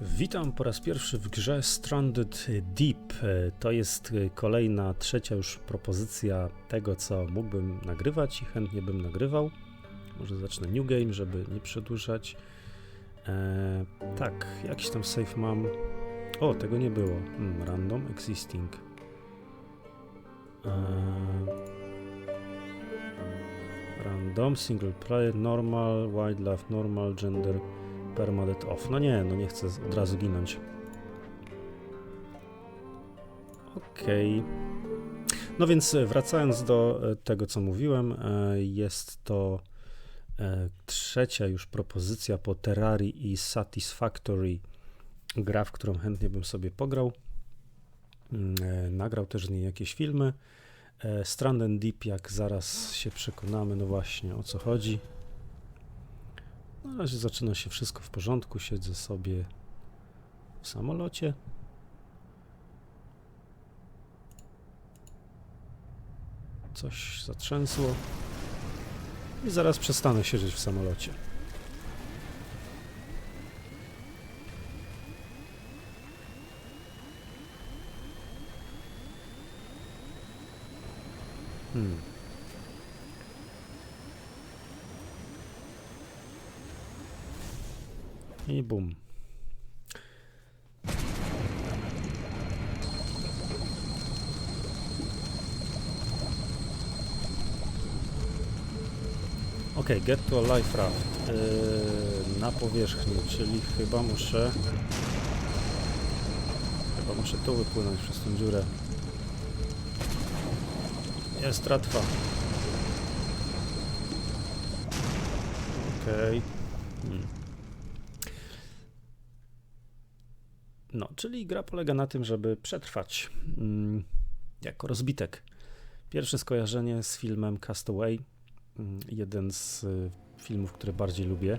Witam po raz pierwszy w grze Stranded Deep. To jest kolejna, trzecia już propozycja tego, co mógłbym nagrywać i chętnie bym nagrywał. Może zacznę New Game, żeby nie przedłużać. Eee, tak, jakiś tam save mam. O, tego nie było. Hmm, random existing. Eee, random, single player, normal, wildlife, normal, gender. Permadet off. No nie, no nie chcę od razu ginąć. Okej. Okay. No więc e, wracając do e, tego, co mówiłem, e, jest to trzecia już propozycja po Terrarii i Satisfactory. Gra, w którą chętnie bym sobie pograł. Mm, nagrał też z niej jakieś filmy. Strand and Deep, jak zaraz się przekonamy, no właśnie o co chodzi. Na razie zaczyna się wszystko w porządku. Siedzę sobie w samolocie. Coś zatrzęsło. I zaraz przestanę siedzieć w samolocie. Hmm. I bum. Ok, get to life raft yy, na powierzchni, czyli chyba muszę chyba muszę tu wypłynąć przez tę dziurę. Jest tratwa. Okej. Okay. Hmm. No, czyli gra polega na tym, żeby przetrwać mm, jako rozbitek. Pierwsze skojarzenie z filmem Castaway, mm, jeden z y, filmów, które bardziej lubię.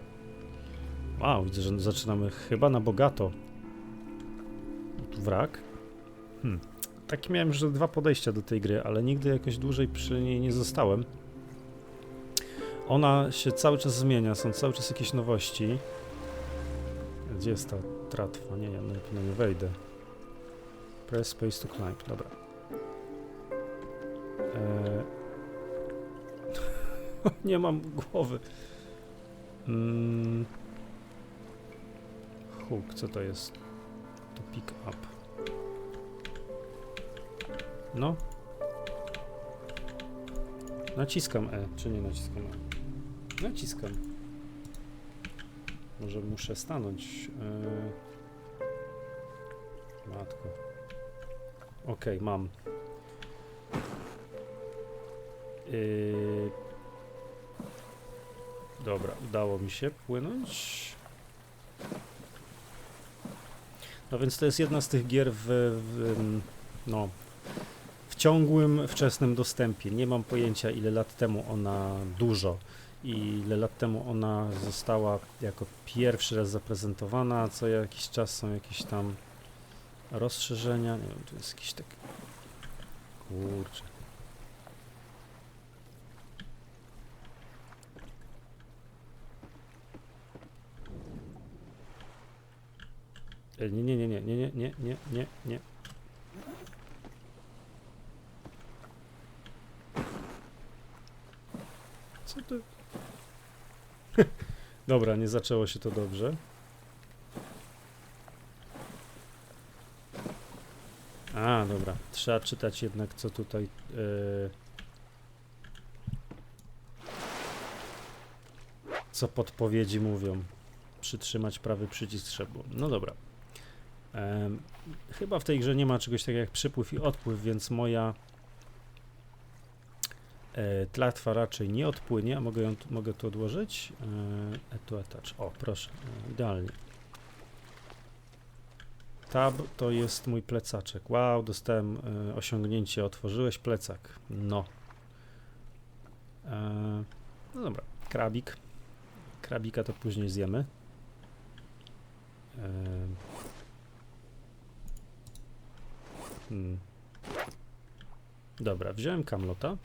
Wow, widzę, że zaczynamy chyba na bogato. Wrak. Hmm. Tak miałem, że dwa podejścia do tej gry, ale nigdy jakoś dłużej przy niej nie zostałem. Ona się cały czas zmienia, są cały czas jakieś nowości. Gdzie jest ta tratwa? Nie, ja na nie wejdę. Press space to climb, dobra. Eee... nie mam głowy. Mm. Hook, co to jest? To pick up. No. Naciskam E, czy nie naciskam E? Naciskam. Może muszę stanąć. Yy... Matko. Ok, mam. Yy... Dobra, udało mi się płynąć. No więc to jest jedna z tych gier w, w no, w ciągłym, wczesnym dostępie. Nie mam pojęcia ile lat temu ona dużo ile lat temu ona została jako pierwszy raz zaprezentowana, co jakiś czas są jakieś tam rozszerzenia, nie wiem, tu jest jakiś taki... Kurczę. Nie, nie, nie, nie, nie, nie, nie, nie, nie, nie. Co to? Dobra, nie zaczęło się to dobrze. A, dobra. Trzeba czytać jednak, co tutaj... Yy... Co podpowiedzi mówią. Przytrzymać prawy przycisk trzeba. No dobra. chyba w tej grze nie ma czegoś takiego jak przypływ i odpływ, więc moja tlatwa raczej nie odpłynie, a mogę, ją, mogę to odłożyć. E, tu attach. O, proszę, e, idealnie. Tab to jest mój plecaczek. Wow, dostałem osiągnięcie. Otworzyłeś plecak. No. No dobra, krabik. Krabika to później zjemy. Hmm. Dobra, wziąłem kamlota.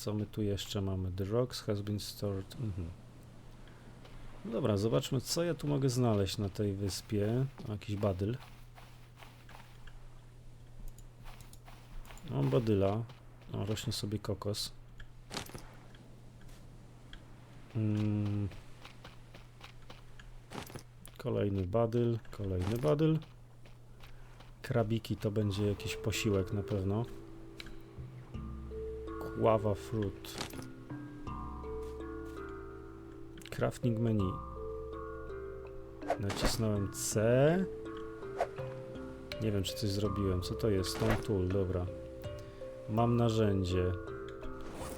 Co my tu jeszcze mamy? The rocks has been stored. Mhm. Dobra, zobaczmy, co ja tu mogę znaleźć na tej wyspie. Jakiś badyl. Mam badyla. O, rośnie sobie kokos. Mm. Kolejny badyl, kolejny badyl. Krabiki to będzie jakiś posiłek na pewno. Guava fruit. Crafting menu. Nacisnąłem C. Nie wiem, czy coś zrobiłem. Co to jest? Stone tool, dobra. Mam narzędzie.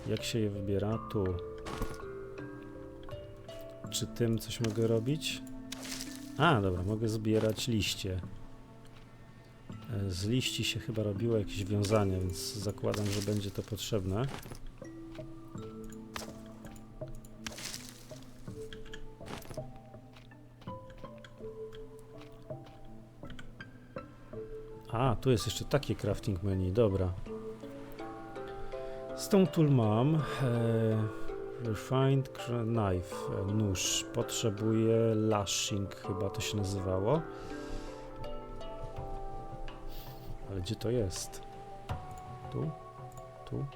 Jak się je wybiera? Tu. Czy tym coś mogę robić? A, dobra, mogę zbierać liście. Z liści się chyba robiło jakieś wiązanie, więc zakładam, że będzie to potrzebne. A, tu jest jeszcze takie crafting menu, dobra. Stone tool mam. E, refined knife, e, nóż. Potrzebuję lashing, chyba to się nazywało. Ale gdzie to jest? Tu? Tu?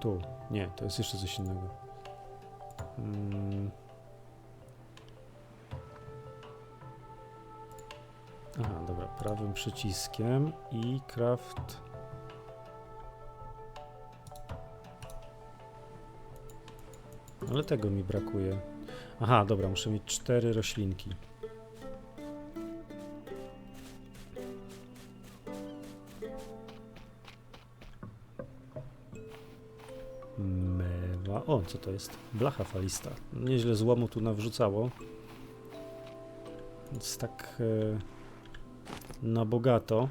Tu. Nie, to jest jeszcze coś innego. Mm. Aha, dobra, prawym przyciskiem i craft. Ale tego mi brakuje. Aha, dobra, muszę mieć cztery roślinki. Co to jest? Blacha falista. Nieźle złomu tu nawrzucało. Więc tak e, na bogato.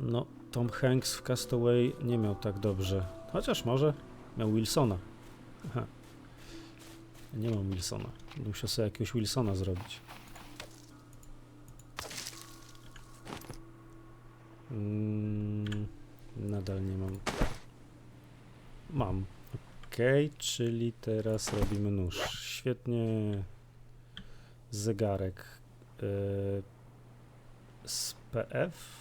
No, Tom Hanks w Castaway nie miał tak dobrze. Chociaż może miał Wilsona. Aha. Nie mam Wilsona. Musiał sobie jakiegoś Wilsona zrobić. Mm, nadal nie mam. Mam. Okej, czyli teraz robimy nóż. Świetnie. Zegarek. Yy, z PF.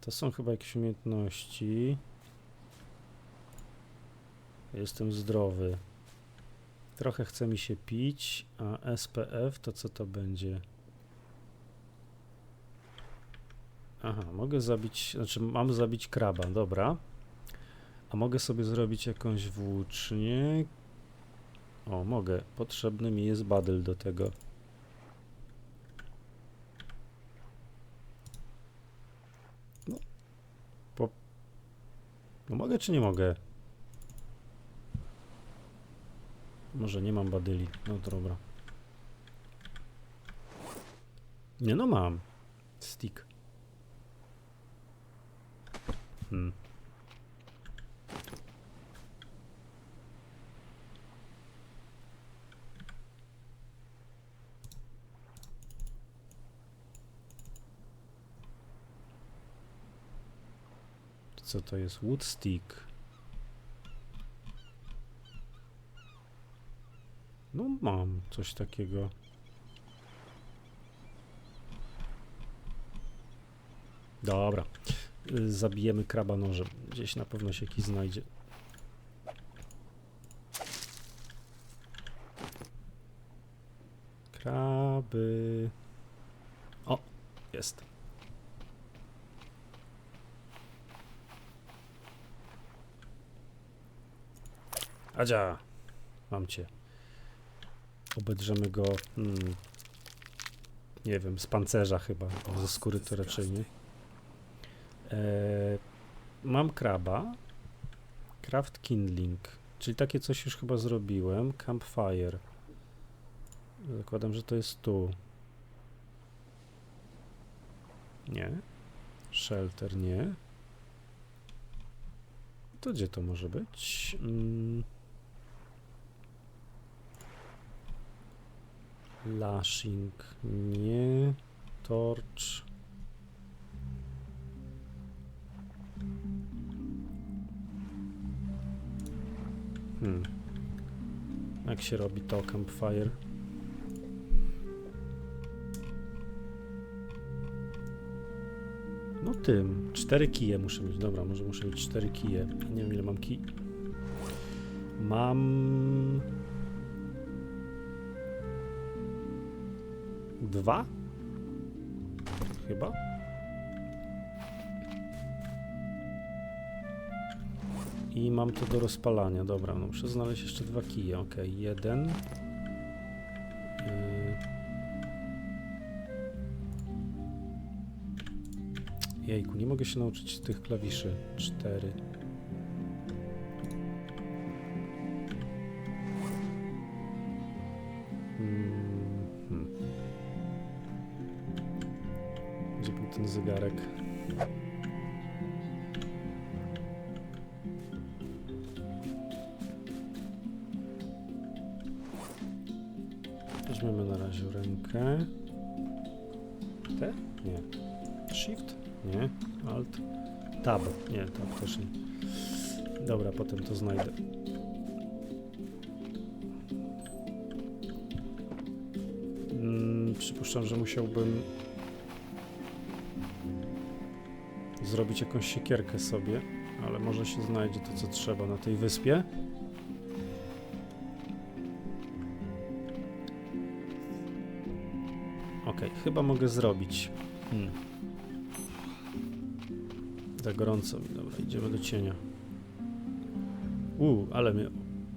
To są chyba jakieś umiejętności. Jestem zdrowy. Trochę chce mi się pić, a SPF to co to będzie? Aha, mogę zabić, znaczy mam zabić kraba, dobra. A mogę sobie zrobić jakąś włócznię. O, mogę. Potrzebny mi jest badyl do tego. No, po... no mogę czy nie mogę? Może nie mam badyli. No dobra. Nie no mam. Stick. Hmm. Co to jest? Wood stick. No mam coś takiego. Dobra. Zabijemy kraba nożem. Gdzieś na pewno się jakiś znajdzie. Kraby. O, jest. Adzia, mam cię. Obedrzemy go, mm, nie wiem, z pancerza chyba, bo ze skóry to raczej nie. E, mam kraba, craft kindling, czyli takie coś już chyba zrobiłem, campfire. Zakładam, że to jest tu. Nie. Shelter nie. To gdzie to może być? Mm. Lashing nie. Torch. Hmm. Jak się robi to campfire? No tym. Cztery kije muszę mieć. Dobra, może muszę mieć cztery kije. Nie wiem ile mam kij. Mam... Dwa? Chyba? I mam to do rozpalania. Dobra, no muszę znaleźć jeszcze dwa kije. Ok, jeden. Yy. Jejku, nie mogę się nauczyć tych klawiszy. Cztery. Ten zegarek? Weźmiemy na razie rękę. T? Nie. Shift? Nie. Alt? Tab? Nie, tab też nie. Dobra, potem to znajdę. Mm, przypuszczam, że musiałbym zrobić jakąś siekierkę sobie, ale może się znajdzie to, co trzeba na tej wyspie. Okej, chyba mogę zrobić. Hmm. Za gorąco mi, dobra, idziemy do cienia. U, ale mnie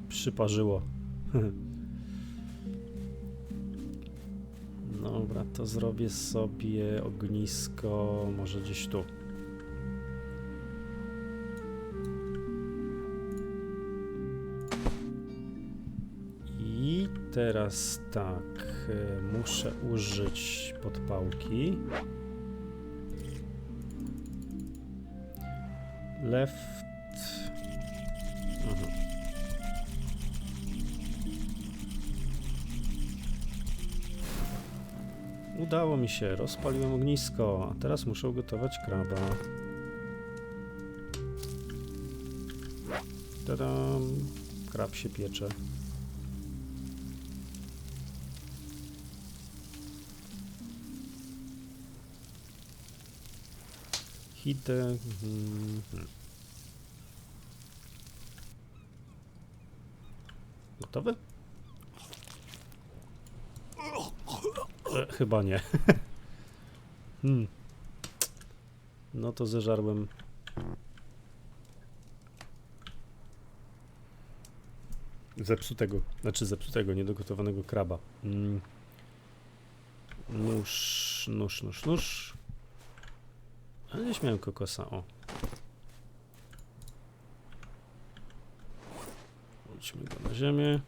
przyparzyło. Dobra, to zrobię sobie ognisko może gdzieś tu. Teraz tak, e, muszę użyć podpałki. Left. Aha. Udało mi się, rozpaliłem ognisko, a teraz muszę ugotować kraba. Tadam, krab się piecze. Hite. mhm. Gotowy? E, chyba nie. hmm. No to zeżarłem. Zepsutego, znaczy zepsutego, niedogotowanego kraba. Mm. Nóż, nóż, nóż, nóż. Ale nie śmiałem kokosa, o. Wróćmy go na ziemię.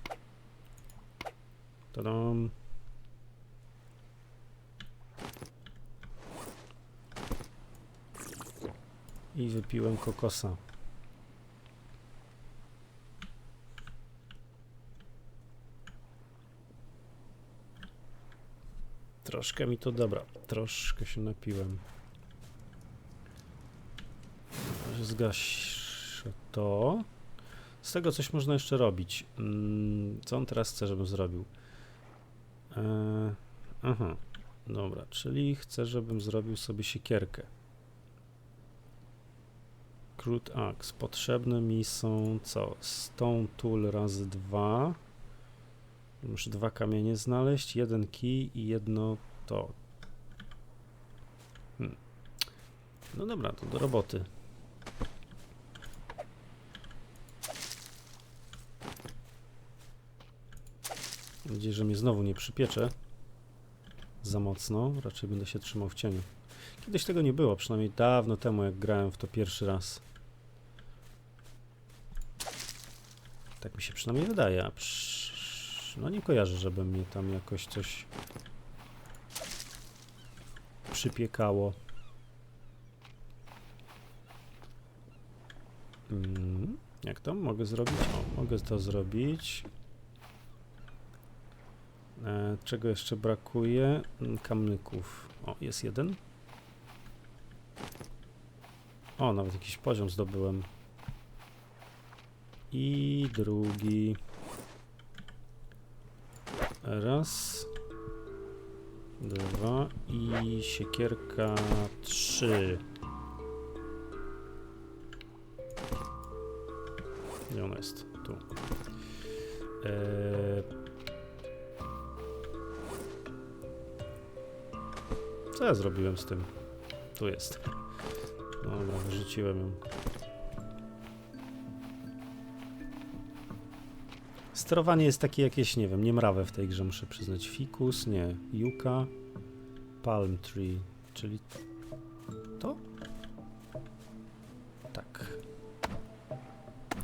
Tadam. I wypiłem kokosa. Troszkę mi to dobra. Troszkę się napiłem. Zgaszę to. Z tego coś można jeszcze robić. Mm, Co on teraz chce, żebym zrobił? Eee, aha, dobra, czyli chce, żebym zrobił sobie siekierkę. Crude Axe. Potrzebne mi są co? Stone Tool razy dwa. Muszę dwa kamienie znaleźć, jeden kij i jedno to. Hmm. No dobra, to do roboty. Mam nadzieję, że mnie znowu nie przypiecze za mocno. Raczej będę się trzymał w cieniu. Kiedyś tego nie było, przynajmniej dawno temu, jak grałem w to pierwszy raz. Tak mi się przynajmniej wydaje. No nie kojarzę, żeby mnie tam jakoś coś przypiekało. Mm, jak to mogę zrobić? O, mogę to zrobić. E, czego jeszcze brakuje? Mm, Kamyków. O, jest jeden. O, nawet jakiś poziom zdobyłem. I drugi. Raz. Dwa. I siekierka trzy. Gdzie ona jest? Tu. Eee... Co ja zrobiłem z tym? Tu jest. Dobra, wyrzuciłem ją. Sterowanie jest takie jakieś, nie wiem, niemrawe w tej grze, muszę przyznać. Fikus, nie. Yuka, Palm Tree, czyli to? Tak.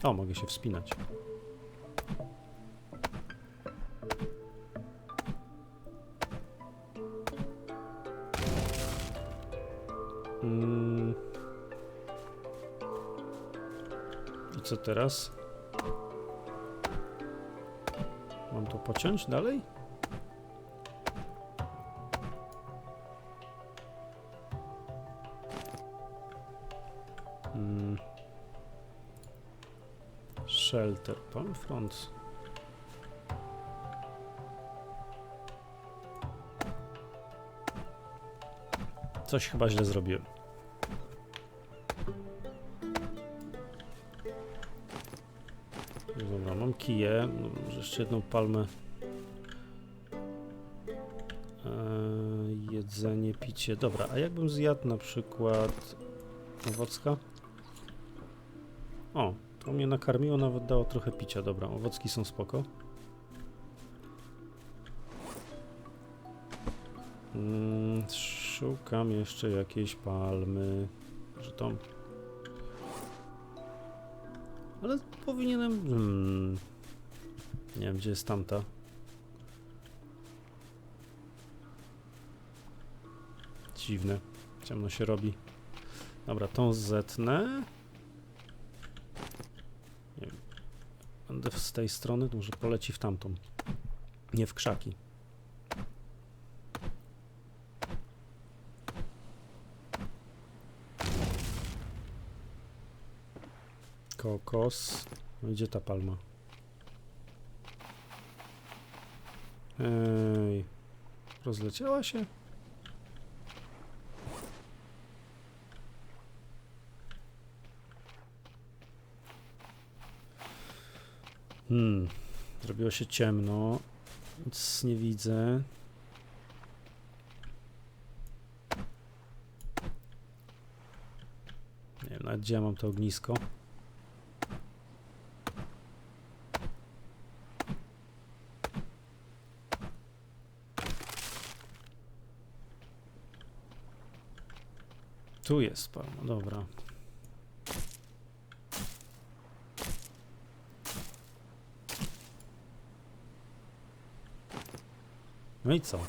O, mogę się wspinać. Co teraz? Mam to pociąć dalej? Mm. Shelter, palm front. Coś chyba źle zrobiłem. Może jeszcze jedną palmę. Eee, jedzenie, picie. Dobra, a jakbym zjadł na przykład owocka? O, to mnie nakarmiło, nawet dało trochę picia. Dobra, owocki są spoko. Mm, szukam jeszcze jakiejś palmy. Może tą. Ale powinienem. Hmm, nie wiem, gdzie jest tamta. Dziwne. Ciemno się robi. Dobra, tą zetnę. Nie wiem. Będę z tej strony, może poleci w tamtą. Nie w krzaki. Kokos. Gdzie ta palma? Ej. Rozleciała się? Hmm. Zrobiło się ciemno. Nic nie widzę. Nie wiem nawet gdzie ja mam to ognisko. Tu jest palma, dobra. No i co?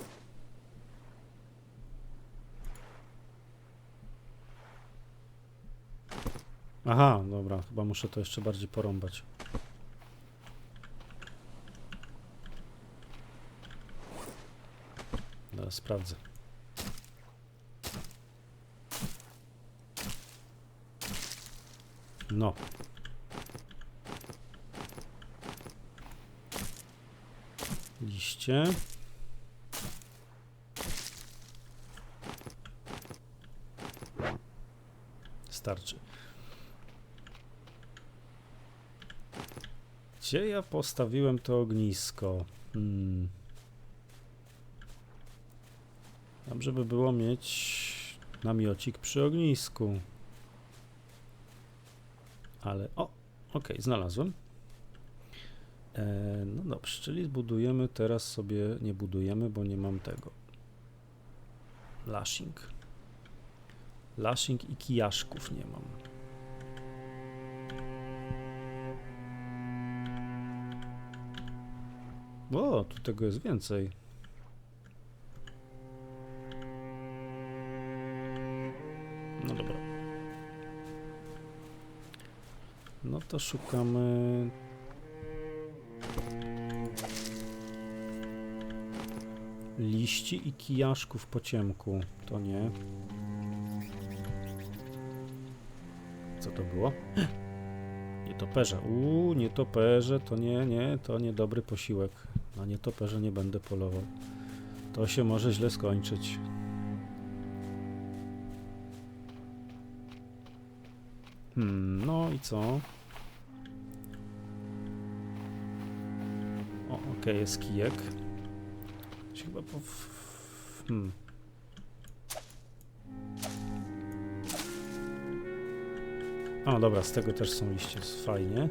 Aha, dobra, chyba muszę to jeszcze bardziej porąbać. Dobra, sprawdzę. No. Liście. Starczy. Gdzie ja postawiłem to ognisko? Hmm. Dobrze by było mieć namiocik przy ognisku. Ale o, ok, znalazłem. E, no dobrze, czyli zbudujemy teraz sobie, nie budujemy, bo nie mam tego. Lashing. Lashing i kijaszków nie mam. O, tu tego jest więcej. To szukamy. Liści i kijaszków po ciemku. To nie. Co to było? Nietoperze. Uuu, nietoperze to nie, nie, to niedobry posiłek. Na nietoperze nie będę polował. To się może źle skończyć. Hmm, no i co? Okej, jest kijek. Chyba po... Hmm. O, dobra, z tego też są liście, fajnie.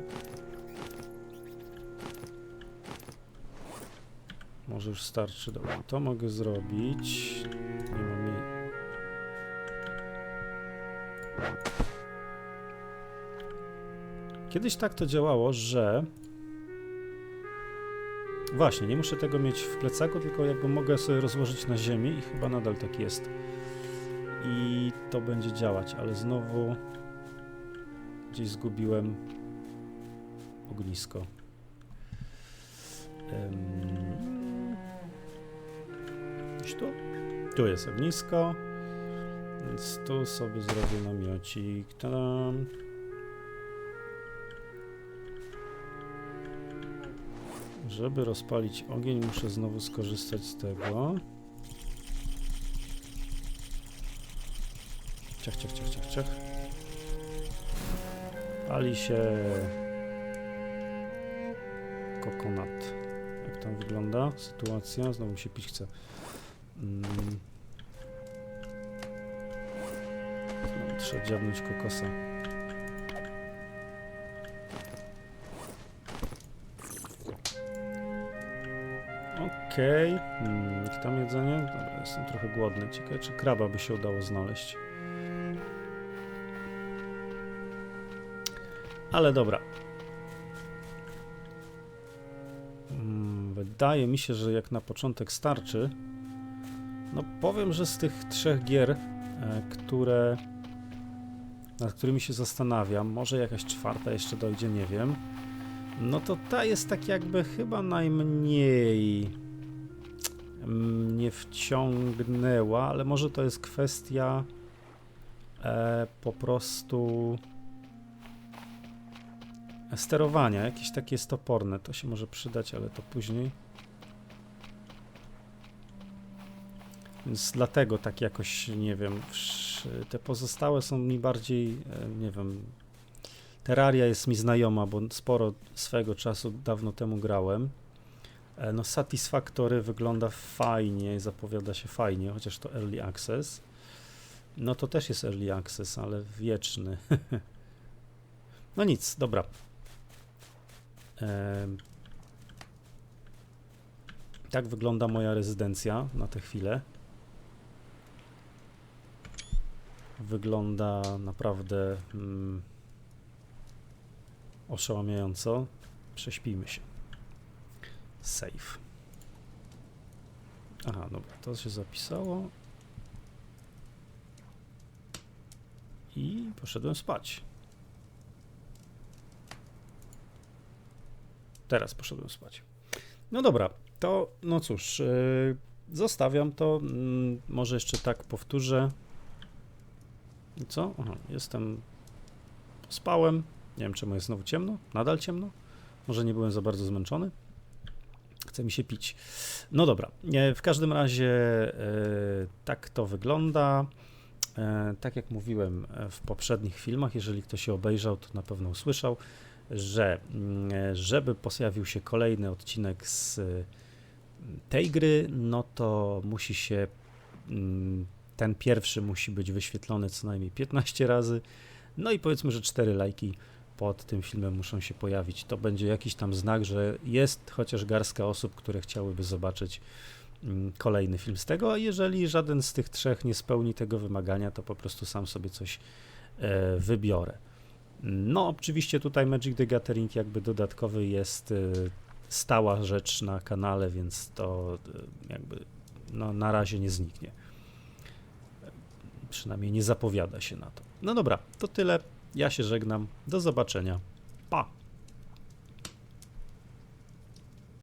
Może już starczy, dobra, to mogę zrobić. Nie mam. Kiedyś tak to działało, że... Właśnie, nie muszę tego mieć w plecaku, tylko jakby mogę sobie rozłożyć na ziemi i chyba nadal tak jest. I to będzie działać, ale znowu gdzieś zgubiłem ognisko. Ym... Gdzieś tu? Tu jest ognisko, więc tu sobie zrobię namiocik. Tadam. Żeby rozpalić ogień, muszę znowu skorzystać z tego. Ciach, ciach, ciach, ciach, ciach. Pali się kokonat. Jak tam wygląda sytuacja? Znowu mi się pić chce. Mm. Trzeba dziabnąć kokosa. Okej. Hmm, jak tam jedzenie? Dobra, jestem trochę głodny. Ciekawe, czy kraba by się udało znaleźć. Ale dobra. Mm, Wydaje mi się, że jak na początek starczy. No powiem, że z tych trzech gier, e, które nad którymi się zastanawiam, może jakaś czwarta jeszcze dojdzie, nie wiem. No to ta jest tak jakby chyba najmniej mnie wciągnęła, ale może to jest kwestia e, po prostu sterowania, jakieś takie jest toporne. To się może przydać, ale to później. Więc dlatego tak jakoś, nie wiem, te pozostałe są mi bardziej, e, nie wiem, Terraria jest mi znajoma, bo sporo swego czasu dawno temu grałem. E, No Satisfactory wygląda fajnie, zapowiada się fajnie, chociaż to Early Access. No to też jest Early Access, ale wieczny. No nic, dobra. Tak wygląda moja rezydencja na tę chwilę. Wygląda naprawdę mm, oszałamiająco. Prześpijmy się. Save. Aha, dobra, to się zapisało. I poszedłem spać. Teraz poszedłem spać. No dobra, to no cóż, yy, zostawiam to. Mm, może jeszcze tak powtórzę. Co? Aha, jestem. Spałem. Nie wiem, czemu jest znowu ciemno. Nadal ciemno. Może nie byłem za bardzo zmęczony. Chce mi się pić. No dobra, w każdym razie e, tak to wygląda. E, Tak jak mówiłem e, w poprzednich filmach, jeżeli ktoś się obejrzał, to na pewno usłyszał, że mm, żeby pojawił się kolejny odcinek z tej gry, no to musi się mm, ten pierwszy musi być wyświetlony co najmniej 15 razy. No i powiedzmy, że 4 lajki pod tym filmem muszą się pojawić. To będzie jakiś tam znak, że jest chociaż garstka osób, które chciałyby zobaczyć mm, kolejny film z tego, a jeżeli żaden z tych trzech nie spełni tego wymagania, to po prostu sam sobie coś e, wybiorę. No, oczywiście tutaj Magic the Gathering jakby dodatkowy jest e, stała rzecz na kanale, więc to e, jakby no, na razie nie zniknie. Przynajmniej nie zapowiada się na to. No dobra, to tyle. Ja się żegnam. Do zobaczenia. Pa!